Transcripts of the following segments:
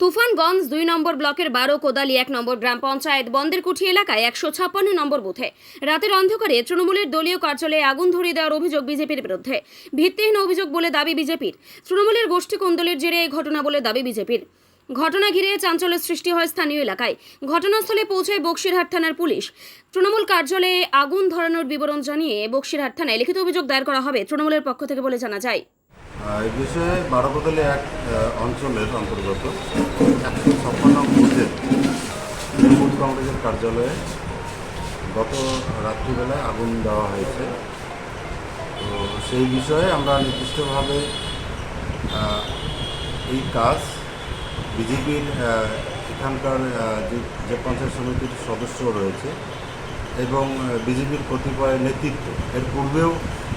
তুফানগঞ্জ দুই নম্বর ব্লকের বারো, কোদালি এক নম্বর গ্রাম পঞ্চায়েত, বন্দেরকুঠি এলাকায় একশো ছাপ্পান্ন নম্বর বুথে। রাতের অন্ধকারে তৃণমূলের দলীয় কার্যালয়ে আগুন ধরিয়ে দেওয়ার অভিযোগ বিজেপির বিরুদ্ধে। ভিত্তিহীন অভিযোগ বলে দাবি বিজেপির। তৃণমূলের গোষ্ঠী কোন্দলের জেরে এই ঘটনা বলে দাবি বিজেপির। ঘটনা ঘিরে চাঞ্চল্যের সৃষ্টি হয় স্থানীয় এলাকায়। ঘটনাস্থলে পৌঁছায় বক্সিরহাট থানার পুলিশ। তৃণমূল কার্যালয়ে আগুন ধরানোর বিবরণ জানিয়ে বক্সিরহাট থানায় লিখিত অভিযোগ দায়ের করা হবে তৃণমূলের পক্ষ থেকে বলে জানা যায়। এই বিষয়ে বারোকদলি এক অঞ্চলের অন্তর্গত একশো ছাপ্পান্ন বুথের তৃণমূল কংগ্রেসের কার্যালয়ে গত রাত্রিবেলায় আগুন দেওয়া হয়েছে। তো সেই বিষয়ে আমরা নির্দিষ্টভাবে এই কাজ বিজেপির এখানকার যে পঞ্চায়েত সমিতির সদস্য রয়েছে এবং বিজেপির কতিপয় নেতৃত্ব, এর পূর্বেও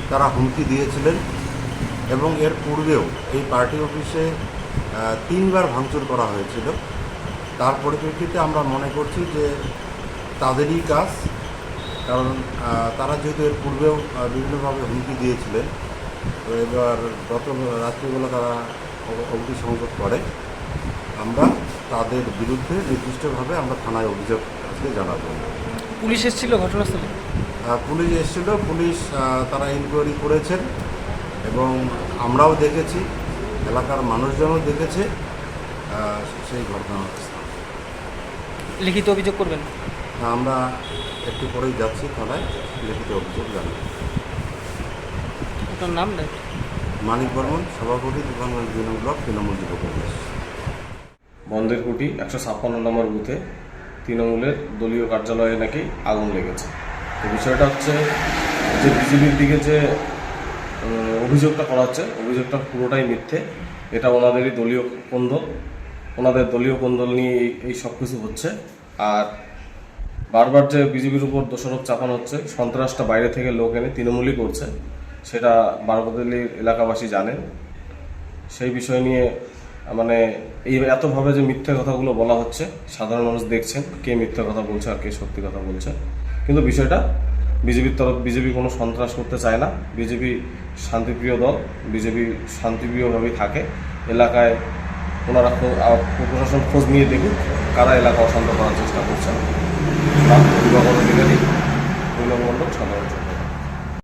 তারা হুমকি দিয়েছিলেন। এবং এর পূর্বেও এই পার্টি অফিসে তিনবার ভাঙচুর করা হয়েছিল। তার পরিপ্রেক্ষিতে আমরা মনে করছি যে তাদেরই কাজ কারণ তারা যেহেতু এর পূর্বেও বিভিন্নভাবে হুমকি দিয়েছিলেন তো এবার গত রাত্রিবেলা তারা অ- অগ্নিসংযোগ করে। আমরা তাদের বিরুদ্ধে নির্দিষ্টভাবে আমরা থানায় অভিযোগ আজকে জানাব। পুলিশ এসেছিল ঘটনাস্থলে? পুলিশ এসেছিল পুলিশ তারা ইনকোয়ারি করেছেন। এবং আমরাও দেখেছি এলাকার মানুষজনও দেখেছে সেই ঘটনা লিখিত অভিযোগ করবেন? আমরা একটু পরেই যাচ্ছি থানায় লিখিত অভিযোগ জানাব। আপনার নাম? মানিক বর্মন সভাপতি তুফানগঞ্জ দুই নম্বর ব্লক তৃণমূল যুব কংগ্রেস। বন্দের কুটি একশো ছাপ্পান্ন নম্বর বুথে তৃণমূলের দলীয় কার্যালয়ে নাকি আগুন লেগেছে। তো বিষয়টা হচ্ছে যে বিজেপির দিকে যে অভিযোগটা করা হচ্ছে। অভিযোগটা পুরোটাই মিথ্যে। এটা ওনাদেরই দলীয় কোন্দল। ওনাদের দলীয় কোন্দল নিয়ে এই সব কিছু হচ্ছে। আর বারবার যে বিজেপির উপর দোষারোপ চাপানো হচ্ছে, সন্ত্রাসটা বাইরে থেকে লোক এনে তৃণমূলই করছে, সেটা বারবদলির এলাকাবাসী জানেন। সেই বিষয় নিয়ে মানে এই এতভাবে যে মিথ্যে কথাগুলো বলা হচ্ছে, সাধারণ মানুষ দেখছেন কে মিথ্যে কথা বলছে আর কে সত্যি কথা বলছে। কিন্তু বিষয়টা বিজেপির তরফ বিজেপি কোনো সন্ত্রাস করতে চায় না। বিজেপি শান্তিপ্রিয় দল, বিজেপি শান্তিপ্রিয়ভাবেই থাকে। এলাকায় ওনারা প্রশাসন খোঁজ নিয়ে দেখুক কারা এলাকা অশান্ত করার চেষ্টা করছেন। দুই নম্বর মণ্ডল সাধারণ।